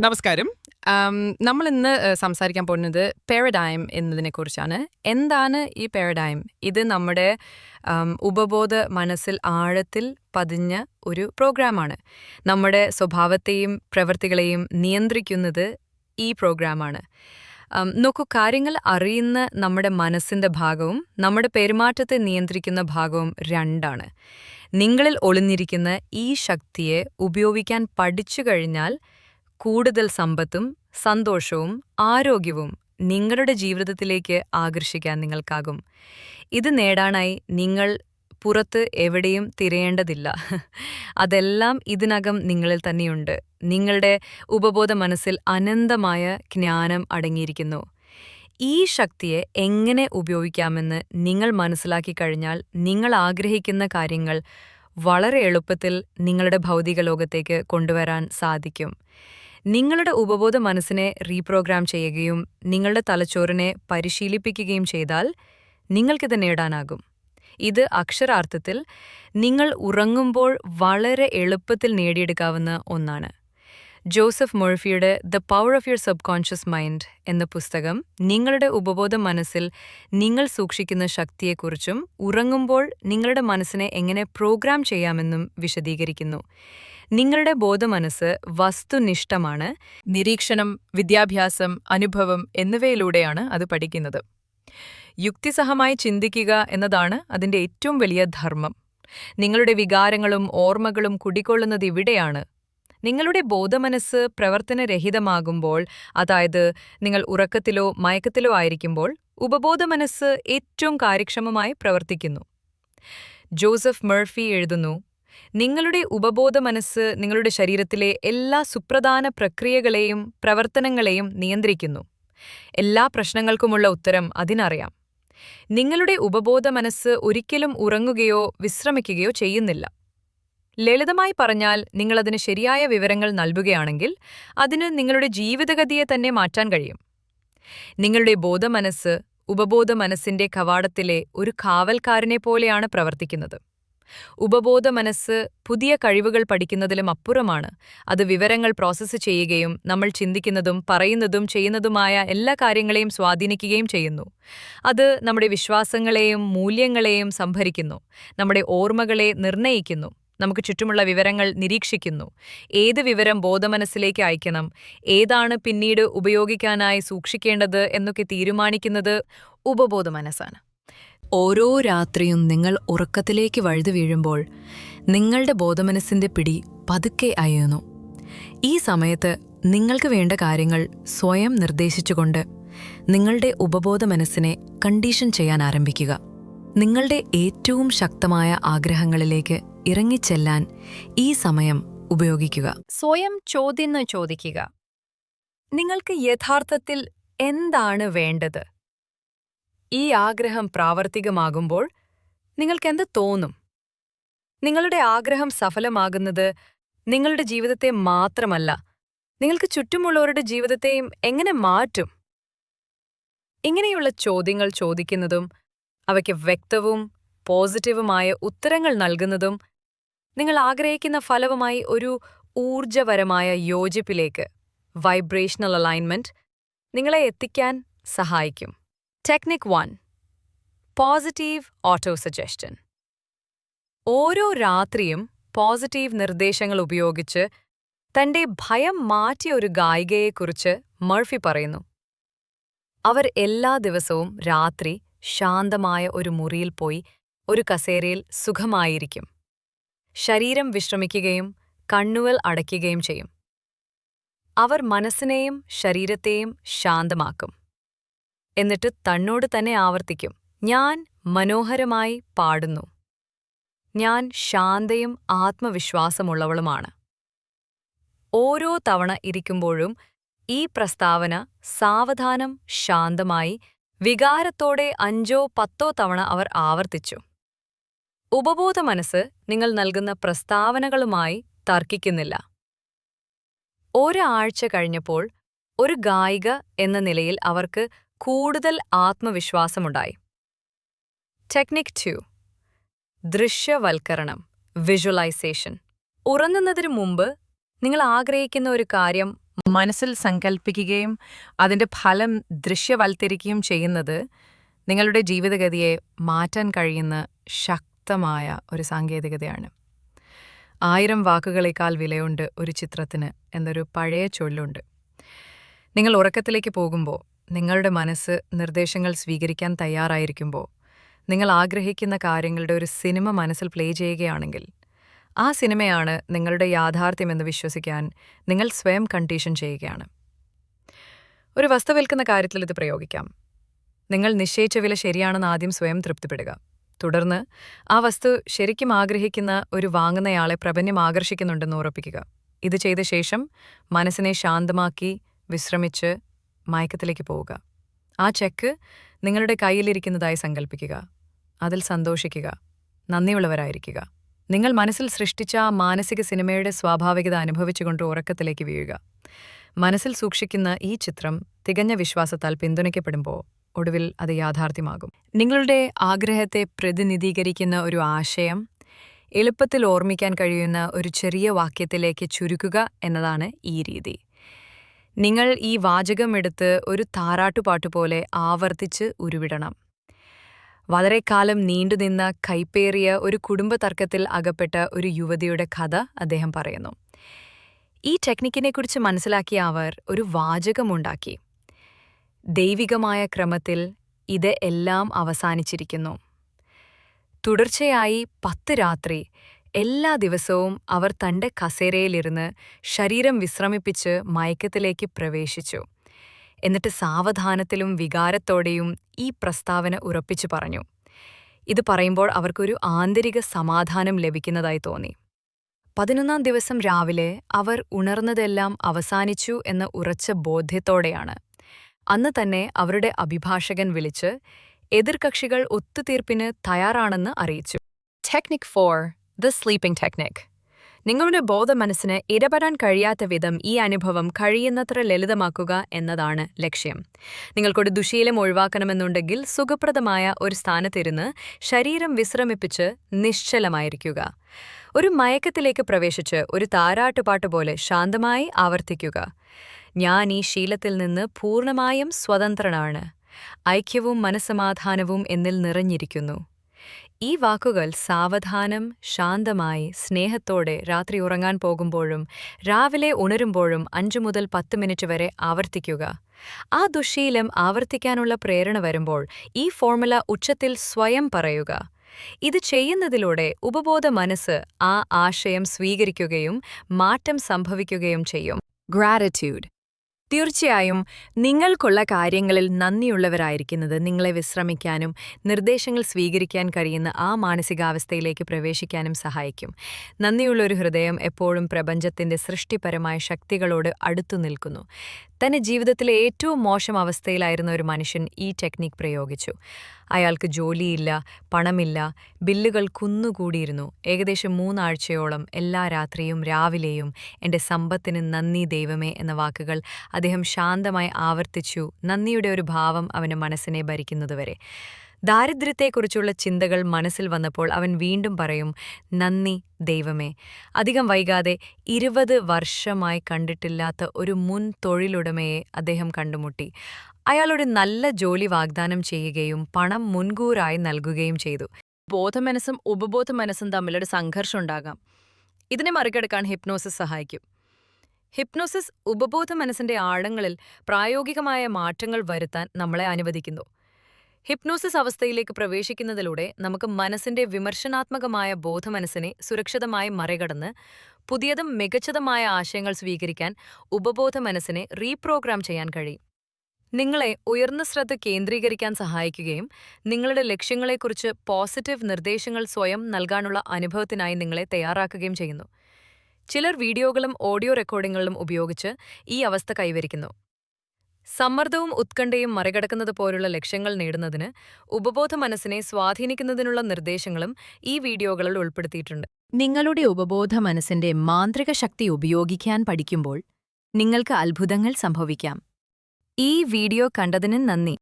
നമസ്കാരം. നമ്മൾ ഇന്ന് സംസാരിക്കാൻ പോകുന്നത് പാരഡൈം എന്നതിനെ കുറിച്ചാണ് എന്താണ് ഈ പാരഡൈം ഇത് നമ്മുടെ ഉപബോധ മനസ്സിൽ ആഴത്തിൽ പതിഞ്ഞ ഒരു പ്രോഗ്രാമാണ് നമ്മുടെ സ്വഭാവത്തെയും പ്രവൃത്തികളെയും നിയന്ത്രിക്കുന്നത് ഈ പ്രോഗ്രാമാണ് നോക്കൂ കാര്യങ്ങൾ അറിയുന്ന നമ്മുടെ മനസ്സിന്റെ ഭാഗവും നമ്മുടെ പെരുമാറ്റത്തെ നിയന്ത്രിക്കുന്ന ഭാഗവും രണ്ടാണ്. നിങ്ങളിൽ ഒളിഞ്ഞിരിക്കുന്ന ഈ ശക്തിയെ ഉപയോഗിക്കാൻ പഠിച്ചു കഴിഞ്ഞാൽ കൂടുതൽ സമ്പത്തും സന്തോഷവും ആരോഗ്യവും നിങ്ങളുടെ ജീവിതത്തിലേക്ക് ആകർഷിക്കാൻ നിങ്ങൾക്കാകും. ഇത് നേടാനായി നിങ്ങൾ പുറത്ത് എവിടെയും തിരയേണ്ടതില്ല. അതെല്ലാം ഇതിനകം നിങ്ങളിൽ തന്നെയുണ്ട്. നിങ്ങളുടെ ഉപബോധ മനസ്സിൽ അനന്തമായ ജ്ഞാനം അടങ്ങിയിരിക്കുന്നു. ഈ ശക്തിയെ എങ്ങനെ ഉപയോഗിക്കാമെന്ന് നിങ്ങൾ മനസ്സിലാക്കി കഴിഞ്ഞാൽ നിങ്ങൾ ആഗ്രഹിക്കുന്ന കാര്യങ്ങൾ വളരെ എളുപ്പത്തിൽ നിങ്ങളുടെ ഭൗതിക ലോകത്തേക്ക് കൊണ്ടുവരാൻ സാധിക്കും. നിങ്ങളുടെ ഉപബോധ മനസ്സിനെ റീപ്രോഗ്രാം ചെയ്യുകയും നിങ്ങളുടെ തലച്ചോറിനെ പരിശീലിപ്പിക്കുകയും ചെയ്താൽ നിങ്ങൾക്കിത് നേടാനാകും. ഇത് അക്ഷരാർത്ഥത്തിൽ നിങ്ങൾ ഉറങ്ങുമ്പോൾ വളരെ എളുപ്പത്തിൽ നേടിയെടുക്കാവുന്ന ഒന്നാണ്. Joseph മൊർഫിയുടെ the power of your subconscious mind എന്ന പുസ്തകം നിങ്ങളുടെ ഉപബോധ മനസ്സിൽ നിങ്ങൾ സൂക്ഷിക്കുന്ന ശക്തിയെക്കുറിച്ചും ഉറങ്ങുമ്പോൾ നിങ്ങളുടെ മനസ്സിനെ എങ്ങനെ പ്രോഗ്രാം ചെയ്യാമെന്നും വിശദീകരിക്കുന്നു. നിങ്ങളുടെ ബോധമനസ്സ് വസ്തുനിഷ്ഠമാണ് നിരീക്ഷണം വിദ്യാഭ്യാസം അനുഭവം എന്നിവയിലൂടെയാണ് അത് പഠിക്കുന്നത്. യുക്തിസഹമായി ചിന്തിക്കുക എന്നതാണ് അതിന്റെ ഏറ്റവും വലിയ ധർമ്മം. നിങ്ങളുടെ വികാരങ്ങളും ഓർമ്മകളും കുടികൊള്ളുന്നത് ഇവിടെയാണ്. നിങ്ങളുടെ ബോധമനസ്സ് പ്രവർത്തനരഹിതമാകുമ്പോൾ അതായത് നിങ്ങൾ ഉറക്കത്തിലോ മയക്കത്തിലോ ആയിരിക്കുമ്പോൾ ഉപബോധമനസ്സ് ഏറ്റവും കാര്യക്ഷമമായി പ്രവർത്തിക്കുന്നു. ജോസഫ് മർഫി എഴുതുന്നു നിങ്ങളുടെ ഉപബോധ മനസ്സ് നിങ്ങളുടെ ശരീരത്തിലെ എല്ലാ സുപ്രധാന പ്രക്രിയകളെയും പ്രവർത്തനങ്ങളെയും നിയന്ത്രിക്കുന്നു. എല്ലാ പ്രശ്നങ്ങൾക്കുമുള്ള ഉത്തരം അതിനറിയാം. നിങ്ങളുടെ ഉപബോധ മനസ്സ് ഒരിക്കലും ഉറങ്ങുകയോ വിശ്രമിക്കുകയോ ചെയ്യുന്നില്ല. ലളിതമായി പറഞ്ഞാൽ നിങ്ങളതിന് ശരിയായ വിവരങ്ങൾ നൽകുകയാണെങ്കിൽ അതിന് നിങ്ങളുടെ ജീവിതഗതിയെ തന്നെ മാറ്റാൻ കഴിയും. നിങ്ങളുടെ ബോധമനസ്സ് ഉപബോധ മനസ്സിന്റെ കവാടത്തിലെ ഒരു കാവൽക്കാരനെ പോലെയാണ് പ്രവർത്തിക്കുന്നത്. ഉപബോധ മനസ്സ് പുതിയ കഴിവുകൾ പഠിക്കുന്നതിലും അപ്പുറമാണ്. അത് വിവരങ്ങൾ പ്രോസസ്സ് ചെയ്യുകയും നമ്മൾ ചിന്തിക്കുന്നതും പറയുന്നതും ചെയ്യുന്നതുമായ എല്ലാ കാര്യങ്ങളെയും സ്വാധീനിക്കുകയും ചെയ്യുന്നു. അത് നമ്മുടെ വിശ്വാസങ്ങളെയും മൂല്യങ്ങളെയും സംഭരിക്കുന്നു. നമ്മുടെ ഓർമ്മകളെ നിർണയിക്കുന്നു. നമുക്ക് ചുറ്റുമുള്ള വിവരങ്ങൾ നിരീക്ഷിക്കുന്നു. ഏത് വിവരം ബോധമനസ്സിലേക്ക് അയക്കണം? ഏതാണ് പിന്നീട് ഉപയോഗിക്കാനായി സൂക്ഷിക്കേണ്ടത് എന്നൊക്കെ തീരുമാനിക്കുന്നത് ഉപബോധ മനസ്സാണ്. ഓരോ രാത്രിയും നിങ്ങൾ ഉറക്കത്തിലേക്ക് വഴുതു വീഴുമ്പോൾ നിങ്ങളുടെ ബോധമനസ്സിന്റെ പിടി പതുക്കെ അയയുന്നു. ഈ സമയത്ത് നിങ്ങൾക്ക് വേണ്ട കാര്യങ്ങൾ സ്വയം നിർദ്ദേശിച്ചുകൊണ്ട് നിങ്ങളുടെ ഉപബോധ മനസ്സിനെ കണ്ടീഷൻ ചെയ്യാൻ ആരംഭിക്കുക. നിങ്ങളുടെ ഏറ്റവും ശക്തമായ ആഗ്രഹങ്ങളിലേക്ക് ഇറങ്ങിച്ചെല്ലാൻ ഈ സമയം ഉപയോഗിക്കുക. സ്വയം ചോദ്യം ചോദിക്കുക. നിങ്ങൾക്ക് യഥാർത്ഥത്തിൽ എന്താണ് വേണ്ടത്? ഈ ആഗ്രഹം പ്രാവർത്തികമാകുമ്പോൾ നിങ്ങൾക്കെന്ത് തോന്നും? നിങ്ങളുടെ ആഗ്രഹം സഫലമാകുന്നത് നിങ്ങളുടെ ജീവിതത്തെ മാത്രമല്ല നിങ്ങൾക്ക് ചുറ്റുമുള്ളവരുടെ ജീവിതത്തെയും എങ്ങനെ മാറ്റും? ഇങ്ങനെയുള്ള ചോദ്യങ്ങൾ ചോദിക്കുന്നതും അവയ്ക്ക് വ്യക്തവും പോസിറ്റീവുമായ ഉത്തരങ്ങൾ നൽകുന്നതും നിങ്ങൾ ആഗ്രഹിക്കുന്ന ഫലവുമായി ഒരു ഊർജപരമായ യോജിപ്പിലേക്ക് വൈബ്രേഷണൽ അലൈൻമെന്റ് നിങ്ങളെ എത്തിക്കാൻ സഹായിക്കും. Technique one positive auto suggestion ഓരോ രാത്രിയും പോസിറ്റീവ് നിർദ്ദേശങ്ങൾ ഉപയോഗിച്ച് തന്റെ ഭയം മാറ്റിയ ഒരു ഗായികയെക്കുറിച്ച് മർഫി പറയുന്നു. അവർ എല്ലാ ദിവസവും രാത്രി ശാന്തമായ ഒരു മുറിയിൽ പോയി ഒരു കസേരയിൽ സുഖമായിരിക്കും. ശരീരം വിശ്രമിക്കുകയും കണ്ണുകൾ അടയ്ക്കുകയും ചെയ്യും. അവർ മനസ്സിനെയും ശരീരത്തെയും ശാന്തമാക്കും. എന്നിട്ട് തന്നോട് തന്നെ ആവർത്തിക്കും. ഞാൻ മനോഹരമായി പാടുന്നു. ഞാൻ ശാന്തയും ആത്മവിശ്വാസമുള്ളവളുമാണ്. ഓരോ തവണ ഇരിക്കുമ്പോഴും ഈ പ്രസ്താവന സാവധാനം ശാന്തമായി വികാരത്തോടെ അഞ്ചോ പത്തോ തവണ അവർ ആവർത്തിച്ചു. ഉപബോധ മനസ്സ് നിങ്ങൾ നൽകുന്ന പ്രസ്താവനകളുമായി തർക്കിക്കുന്നില്ല. ഒരാഴ്ച കഴിഞ്ഞപ്പോൾ ഒരു ഗായിക എന്ന നിലയിൽ അവർക്ക് കൂടുതൽ ആത്മവിശ്വാസമുണ്ടായി. ടെക്നിക് ടു ദൃശ്യവൽക്കരണം വിഷ്വലൈസേഷൻ ഉറങ്ങുന്നതിനു മുമ്പ് നിങ്ങൾ ആഗ്രഹിക്കുന്ന ഒരു കാര്യം മനസ്സിൽ സങ്കൽപ്പിക്കുകയും അതിന്റെ ഫലം ദൃശ്യവൽക്കരിക്കുകയും ചെയ്യുന്നത് നിങ്ങളുടെ ജീവിതഗതിയെ മാറ്റാൻ കഴിയുന്ന ശക്തമായ ഒരു സാങ്കേതികതയാണ്. ആയിരം വാക്കുകളേക്കാൾ വിലയുണ്ട് ഒരു ചിത്രത്തിന് എന്നൊരു പഴയ ചൊല്ലുണ്ട്. നിങ്ങൾ ഉറക്കത്തിലേക്ക് പോകുമ്പോൾ നിങ്ങളുടെ മനസ്സ് നിർദ്ദേശങ്ങൾ സ്വീകരിക്കാൻ തയ്യാറായിരിക്കുമ്പോൾ നിങ്ങൾ ആഗ്രഹിക്കുന്ന കാര്യങ്ങളുടെ ഒരു സിനിമ മനസ്സിൽ പ്ലേ ചെയ്യുകയാണെങ്കിൽ ആ സിനിമയാണ് നിങ്ങളുടെ യാഥാർത്ഥ്യമെന്ന് വിശ്വസിക്കാൻ നിങ്ങൾ സ്വയം കണ്ടീഷൻ ചെയ്യുകയാണ്. ഒരു വസ്തു വിൽക്കുന്ന കാര്യത്തിൽ ഇത് പ്രയോഗിക്കാം. നിങ്ങൾ നിശ്ചയിച്ച വില ശരിയാണെന്ന് ആദ്യം സ്വയം തൃപ്തിപ്പെടുക. തുടർന്ന് ആ വസ്തു ശരിക്കും ആഗ്രഹിക്കുന്ന ഒരു വാങ്ങുന്നയാളെ പ്രപഞ്ഞം ആകർഷിക്കുന്നുണ്ടെന്ന് ഉറപ്പിക്കുക. ഇത് ചെയ്ത ശേഷം മനസ്സിനെ ശാന്തമാക്കി വിശ്രമിച്ച് മയക്കത്തിലേക്ക് പോവുക. ആ ചെക്ക് നിങ്ങളുടെ കയ്യിലിരിക്കുന്നതായി സങ്കല്പിക്കുക അതിൽ സന്തോഷിക്കുക. നന്ദിയുള്ളവരായിരിക്കുക. നിങ്ങൾ മനസ്സിൽ സൃഷ്ടിച്ച ആ മാനസിക സിനിമയുടെ സ്വാഭാവികത അനുഭവിച്ചുകൊണ്ട് ഉറക്കത്തിലേക്ക് വീഴുക. മനസ്സിൽ സൂക്ഷിക്കുന്ന ഈ ചിത്രം തികഞ്ഞ വിശ്വാസത്താൽ പിന്തുണയ്ക്കപ്പെടുമ്പോൾ ഒടുവിൽ അത് യാഥാർത്ഥ്യമാകും. നിങ്ങളുടെ ആഗ്രഹത്തെ പ്രതിനിധീകരിക്കുന്ന ഒരു ആശയം എളുപ്പത്തിൽ ഓർമ്മിക്കാൻ കഴിയുന്ന ഒരു ചെറിയ വാക്യത്തിലേക്ക് ചുരുക്കുക എന്നതാണ് ഈ രീതി. നിങ്ങൾ ഈ വാചകം എടുത്ത് ഒരു താരാട്ടുപാട്ട് പോലെ ആവർത്തിച്ച് ഉരുവിടണം. വളരെ കാലം നീണ്ടുനിന്ന കൈപ്പേറിയ ഒരു കുടുംബ തർക്കത്തിൽ അകപ്പെട്ട ഒരു യുവതിയുടെ കഥ അദ്ദേഹം പറയുന്നു. ഈ ടെക്നിക്കിനെക്കുറിച്ച് മനസ്സിലാക്കിയ അവർ ഒരു വാചകമുണ്ടാക്കി. ദൈവികമായ ക്രമത്തിൽ ഇത് എല്ലാം അവസാനിച്ചിരിക്കുന്നു. തുടർച്ചയായി പത്ത് രാത്രി എല്ലാ ദിവസവും അവർ തന്റെ കസേരയിലിരുന്ന് ശരീരം വിശ്രമിപ്പിച്ച് മയക്കത്തിലേക്ക് പ്രവേശിച്ചു. എന്നിട്ട് സാവധാനത്തിലും വികാരത്തോടെയും ഈ പ്രസ്താവന ഉറപ്പിച്ചു പറഞ്ഞു. ഇത് പറയുമ്പോൾ അവർക്കൊരു ആന്തരിക സമാധാനം ലഭിക്കുന്നതായി തോന്നി. പതിനൊന്നാം ദിവസം രാവിലെ അവർ ഉണർന്നതെല്ലാം അവസാനിച്ചു എന്ന ഉറച്ച ബോധ്യത്തോടെയാണ്. അന്ന് തന്നെ അവരുടെ അഭിഭാഷകൻ വിളിച്ച് എതിർകക്ഷികൾ ഒത്തുതീർപ്പിന് തയ്യാറാണെന്ന് അറിയിച്ചു. Technique four the sleeping technique നിങ്ങളുടെ ബോധമനസ്സിന് ഇടപെടാൻ കഴിയാത്ത വിധം ഈ അനുഭവം കഴിയുന്നത്ര ലളിതമാക്കുക എന്നതാണ് ലക്ഷ്യം. നിങ്ങൾക്കൊരു ദുശീലം ഒഴിവാക്കണമെന്നുണ്ടെങ്കിൽ സുഖപ്രദമായ ഒരു സ്ഥാനത്തിരുന്ന് ശരീരം വിശ്രമിപ്പിച്ച് നിശ്ചലമായിരിക്കുക. ഒരു മയക്കത്തിലേക്ക് പ്രവേശിച്ച് ഒരു താരാട്ടുപാട്ട് പോലെ ശാന്തമായി ആവർത്തിക്കുക. ഞാൻ ഈ ശീലത്തിൽ നിന്ന് പൂർണമായും സ്വതന്ത്രനാണ്. ഐക്യവും മനസ്സമാധാനവും എന്നിൽ നിറഞ്ഞിരിക്കുന്നു. ഈ വാക്കുകൾ സാവധാനം ശാന്തമായി സ്നേഹത്തോടെ രാത്രി ഉറങ്ങാൻ പോകുമ്പോഴും രാവിലെ ഉണരുമ്പോഴും അഞ്ചു മുതൽ പത്ത് മിനിറ്റ് വരെ ആവർത്തിക്കുക. ആ ദുശീലം ആവർത്തിക്കാനുള്ള പ്രേരണ വരുമ്പോൾ ഈ ഫോർമുല ഉച്ചത്തിൽ സ്വയം പറയുക. ഇത് ചെയ്യുന്നതിലൂടെ ഉപബോധ മനസ്സ് ആ ആശയം സ്വീകരിക്കുകയും മാറ്റം സംഭവിക്കുകയും ചെയ്യും. ഗ്രാറ്റിറ്റ്യൂഡ് തീർച്ചയായും നിങ്ങൾക്കുള്ള കാര്യങ്ങളിൽ നന്ദിയുള്ളവരായിരിക്കുന്നത് നിങ്ങളെ വിശ്രമിക്കാനും നിർദ്ദേശങ്ങൾ സ്വീകരിക്കാൻ കഴിയുന്ന ആ മാനസികാവസ്ഥയിലേക്ക് പ്രവേശിക്കാനും സഹായിക്കും. നന്ദിയുള്ളൊരു ഹൃദയം എപ്പോഴും പ്രപഞ്ചത്തിന്റെ സൃഷ്ടിപരമായ ശക്തികളോട് അടുത്തു നിൽക്കുന്നു. തന്റെ ജീവിതത്തിലെ ഏറ്റവും മോശം അവസ്ഥയിലായിരുന്ന ഒരു മനുഷ്യൻ ഈ ടെക്നിക് പ്രയോഗിച്ചു. അയാൾക്ക് ജോലിയില്ല പണമില്ല ബില്ലുകൾ കുന്നുകൂടിയിരുന്നു. ഏകദേശം മൂന്നാഴ്ചയോളം എല്ലാ രാത്രിയും രാവിലെയും എന്റെ സമ്പത്തിന് നന്ദി ദൈവമേ എന്ന വാക്കുകൾ അദ്ദേഹം ശാന്തമായി ആവർത്തിച്ചു നന്ദിയുടെ ഒരു ഭാവം അവന് മനസ്സിനെ ഭരിക്കുന്നതുവരെ. ദാരിദ്ര്യത്തെക്കുറിച്ചുള്ള ചിന്തകൾ മനസ്സിൽ വന്നപ്പോൾ അവൻ വീണ്ടും പറയും നന്ദി ദൈവമേ. അധികം വൈകാതെ ഇരുപത് വർഷമായി കണ്ടിട്ടില്ലാത്ത ഒരു മുൻ തൊഴിലുടമയെ അദ്ദേഹം കണ്ടുമുട്ടി. അയാളൊരു നല്ല ജോലി വാഗ്ദാനം ചെയ്യുകയും പണം മുൻകൂറായി നൽകുകയും ചെയ്തു. ബോധമനസ്സും ഉപബോധ മനസ്സും തമ്മിലൊരു സംഘർഷം ഉണ്ടാകാം. ഇതിനെ മറികടക്കാൻ ഹിപ്നോസിസ് സഹായിക്കും. ഹിപ്നോസിസ് ഉപബോധ മനസ്സിന്റെ ആഴങ്ങളിൽ പ്രായോഗികമായ മാറ്റങ്ങൾ വരുത്താൻ നമ്മളെ അനുവദിക്കുന്നു. ഹിപ്നോസിസ് അവസ്ഥയിലേക്ക് പ്രവേശിക്കുന്നതിലൂടെ നമുക്ക് മനസ്സിന്റെ വിമർശനാത്മകമായ ബോധമനസ്സിനെ സുരക്ഷിതമായി മറികടന്ന് പുതിയതും മികച്ചതുമായ ആശയങ്ങൾ സ്വീകരിക്കാൻ ഉപബോധ മനസ്സിനെ റീപ്രോഗ്രാം ചെയ്യാൻ കഴിയും. നിങ്ങളെ ഉയർന്ന ശ്രദ്ധ കേന്ദ്രീകരിക്കാൻ സഹായിക്കുകയും നിങ്ങളുടെ ലക്ഷ്യങ്ങളെക്കുറിച്ച് പോസിറ്റീവ് നിർദ്ദേശങ്ങൾ സ്വയം നൽകാനുള്ള അനുഭവത്തിനായി നിങ്ങളെ തയ്യാറാക്കുകയും ചെയ്യുന്നു. ചിലർ വീഡിയോകളും ഓഡിയോ റെക്കോർഡിങ്ങുകളും ഉപയോഗിച്ച് ഈ അവസ്ഥ കൈവരിക്കുന്നു. സമ്മർദ്ദവും ഉത്കണ്ഠയും മറികടക്കുന്നത് പോലുള്ള ലക്ഷ്യങ്ങൾ നേടുന്നതിന് ഉപബോധ മനസ്സിനെ സ്വാധീനിക്കുന്നതിനുള്ള നിർദ്ദേശങ്ങളും ഈ വീഡിയോകളിൽ ഉൾപ്പെടുത്തിയിട്ടുണ്ട്. നിങ്ങളുടെ ഉപബോധ മനസ്സിന്റെ മാന്ത്രിക ശക്തി ഉപയോഗിക്കാൻ പഠിക്കുമ്പോൾ നിങ്ങൾക്ക് അത്ഭുതങ്ങൾ സംഭവിക്കാം. ഈ വീഡിയോ കണ്ടതിന് നന്ദി.